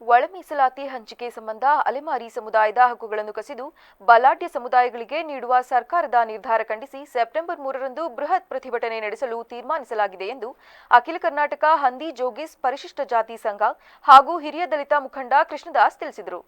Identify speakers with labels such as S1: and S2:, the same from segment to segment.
S1: ಒಳ ಮೀಸಲಾತಿ ಹಂಚಿಕೆ ಸಂಬಂಧ ಅಲೆಮಾರಿ ಸಮುದಾಯದ ಹಕ್ಕುಗಳನ್ನು ಕಸಿದು ಬಲಾಢ್ಯ ಸಮುದಾಯಗಳಿಗೆ ನೀಡುವ ಸರ್ಕಾರದ ನಿರ್ಧಾರ ಖಂಡಿಸಿ ಸೆಪ್ಟೆಂಬರ್ ಮೂರರಂದು ಬೃಹತ್ ಪ್ರತಿಭಟನೆ ನಡೆಸಲು ತೀರ್ಮಾನಿಸಲಾಗಿದೆ ಎಂದು ಅಖಿಲ ಕರ್ನಾಟಕ ಹಂದಿ ಜೋಗಿಸ್ ಪರಿಶಿಷ್ಟ ಜಾತಿ ಸಂಘ ಹಾಗೂ ಹಿರಿಯ ದಲಿತ ಮುಖಂಡ ಕೃಷ್ಣದಾಸ್ ತಿಳಿಸಿದರು.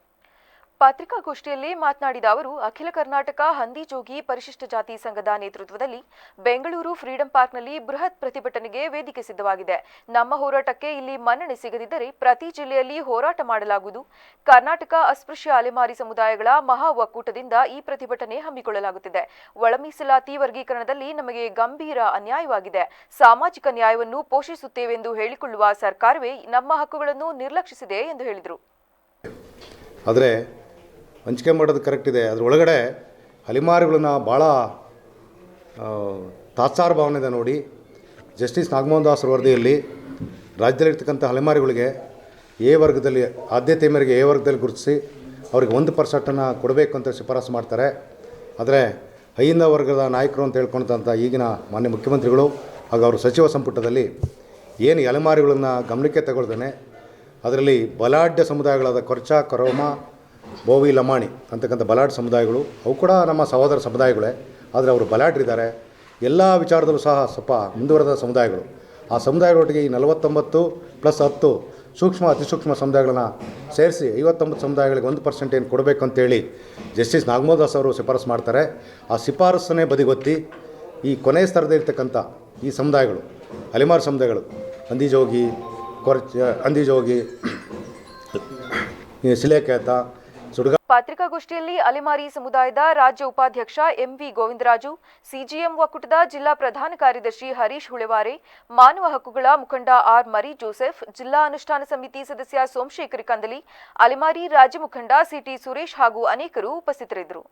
S1: ಪತ್ರಿಕಾಗೋಷ್ಠಿಯಲ್ಲಿ ಮಾತನಾಡಿದ ಅವರು, ಅಖಿಲ ಕರ್ನಾಟಕ ಹಂದಿ ಜೋಗಿ ಪರಿಶಿಷ್ಟ ಜಾತಿ ಸಂಘದ ನೇತೃತ್ವದಲ್ಲಿ ಬೆಂಗಳೂರು ಫ್ರೀಡಂ ಪಾರ್ಕ್ನಲ್ಲಿ ಬೃಹತ್ ಪ್ರತಿಭಟನೆಗೆ ವೇದಿಕೆ ಸಿದ್ಧವಾಗಿದೆ. ನಮ್ಮ ಹೋರಾಟಕ್ಕೆ ಇಲ್ಲಿ ಮನ್ನಣೆ ಸಿಗದಿದ್ದರೆ ಪ್ರತಿ ಜಿಲ್ಲೆಯಲ್ಲಿ ಹೋರಾಟ ಮಾಡಲಾಗುವುದು. ಕರ್ನಾಟಕ ಅಸ್ಪೃಶ್ಯ ಅಲೆಮಾರಿ ಸಮುದಾಯಗಳ ಮಹಾ ಒಕ್ಕೂಟದಿಂದ ಈ ಪ್ರತಿಭಟನೆ ಹಮ್ಮಿಕೊಳ್ಳಲಾಗುತ್ತಿದೆ. ಒಳಮೀಸಲಾತಿ ವರ್ಗೀಕರಣದಲ್ಲಿ ನಮಗೆ ಗಂಭೀರ ಅನ್ಯಾಯವಾಗಿದೆ. ಸಾಮಾಜಿಕ ನ್ಯಾಯವನ್ನು ಪೋಷಿಸುತ್ತೇವೆಂದು ಹೇಳಿಕೊಳ್ಳುವ ಸರ್ಕಾರವೇ ನಮ್ಮ ಹಕ್ಕುಗಳನ್ನು ನಿರ್ಲಕ್ಷಿಸಿದೆ ಎಂದು ಹೇಳಿದರು.
S2: ಆದರೆ ಹಂಚಿಕೆ ಮಾಡೋದು ಕರೆಕ್ಟ್ ಇದೆ. ಅದ್ರ ಒಳಗಡೆ ಅಲಿಮಾರಿಗಳನ್ನ ಭಾಳ ತಾತ್ಸಾರ ಇದೆ ನೋಡಿ. ಜಸ್ಟಿಸ್ ನಾಗಮೋಹನ್ ದಾಸ್ ವರದಿಯಲ್ಲಿ ರಾಜ್ಯದಲ್ಲಿರ್ತಕ್ಕಂಥ ಅಲೆಮಾರಿಗಳಿಗೆ ಎ ವರ್ಗದಲ್ಲಿ, ಆದ್ಯತೆ ಮೇರೆಗೆ ಎ ವರ್ಗದಲ್ಲಿ ಗುರುತಿಸಿ ಅವ್ರಿಗೆ ಒಂದು ಪರ್ಸೆಂಟನ್ನು ಕೊಡಬೇಕು ಅಂತ ಶಿಫಾರಸು ಮಾಡ್ತಾರೆ. ಆದರೆ ಹೈಂದ ವರ್ಗದ ನಾಯಕರು ಅಂತ ಹೇಳ್ಕೊಂಡಂಥ ಈಗಿನ ಮಾನ್ಯ ಮುಖ್ಯಮಂತ್ರಿಗಳು ಹಾಗೂ ಅವರು ಸಚಿವ ಸಂಪುಟದಲ್ಲಿ ಏನು ಅಲೆಮಾರಿಗಳನ್ನು ಗಮನಕ್ಕೆ ತಗೊಳ್ತೇನೆ ಅದರಲ್ಲಿ ಬಲಾಢ್ಯ ಸಮುದಾಯಗಳಾದ ಕೊರ್ಚ ಕೊರೋಮ ಬೋವಿ ಲಮಾಣಿ ಅಂತಕ್ಕಂಥ ಬಲಾಟ್ ಸಮುದಾಯಗಳು, ಅವು ಕೂಡ ನಮ್ಮ ಸಹೋದರ ಸಮುದಾಯಗಳೇ, ಆದರೆ ಅವರು ಬಲಾಟ್ರಿದ್ದಾರೆ ಎಲ್ಲ ವಿಚಾರದಲ್ಲೂ ಸಹ ಸ್ವಲ್ಪ ಮುಂದುವರೆದ ಸಮುದಾಯಗಳು. ಆ ಸಮುದಾಯಗಳೊಟ್ಟಿಗೆ ಈ ನಲವತ್ತೊಂಬತ್ತು ಪ್ಲಸ್ ಹತ್ತು ಸೂಕ್ಷ್ಮ ಅತಿಸೂಕ್ಷ್ಮ ಸಮುದಾಯಗಳನ್ನ ಸೇರಿಸಿ ಐವತ್ತೊಂಬತ್ತು ಸಮುದಾಯಗಳಿಗೆ ಒಂದು ಪರ್ಸೆಂಟ್ ಏನು ಕೊಡಬೇಕು ಅಂತೇಳಿ ಜಸ್ಟಿಸ್ ನಾಗಮೋದಾಸ್ ದಾಸ್ ಅವರು ಶಿಫಾರಸು ಮಾಡ್ತಾರೆ. ಆ ಶಿಫಾರಸನ್ನೇ ಬದಿಗೊತ್ತಿ ಈ ಕೊನೆಯ ಸ್ಥರದಲ್ಲಿರ್ತಕ್ಕಂಥ ಈ ಸಮುದಾಯಗಳು, ಅಲೆಮಾರು ಸಮುದಾಯಗಳು ಅಂದಿಜೋಗಿ ಕೊರ್ಚ ಅಂದಿಜೋಗಿ ಸಿಲೇಕೇತ
S1: ಪತ್ರಿಕಾಗೋಷ್ಠಿಯಲ್ಲಿ ಅಲೆಮಾರಿ ಸಮುದಾಯದ ರಾಜ್ಯ ಉಪಾಧ್ಯಕ್ಷ ಎಂವಿ ಗೋವಿಂದರಾಜು, ಸಿಜಿಎಂ ಒಕ್ಕೂಟದ ಜಿಲ್ಲಾ ಪ್ರಧಾನ ಕಾರ್ಯದರ್ಶಿ ಹರೀಶ್ ಹುಳೆವಾರೆ, ಮಾನವ ಹಕ್ಕುಗಳ ಮುಖಂಡ ಆರ್ ಮರಿ ಜೋಸೆಫ್, ಜಿಲ್ಲಾ ಅನುಷ್ಠಾನ ಸಮಿತಿ ಸದಸ್ಯ ಸೋಮಶೇಖರ್ ಕಂದಲಿ, ಅಲೆಮಾರಿ ರಾಜ್ಯ ಮುಖಂಡ ಸಿಟಿ ಸುರೇಶ್ ಹಾಗೂ ಅನೇಕರು ಉಪಸ್ಥಿತರಿದ್ದರು.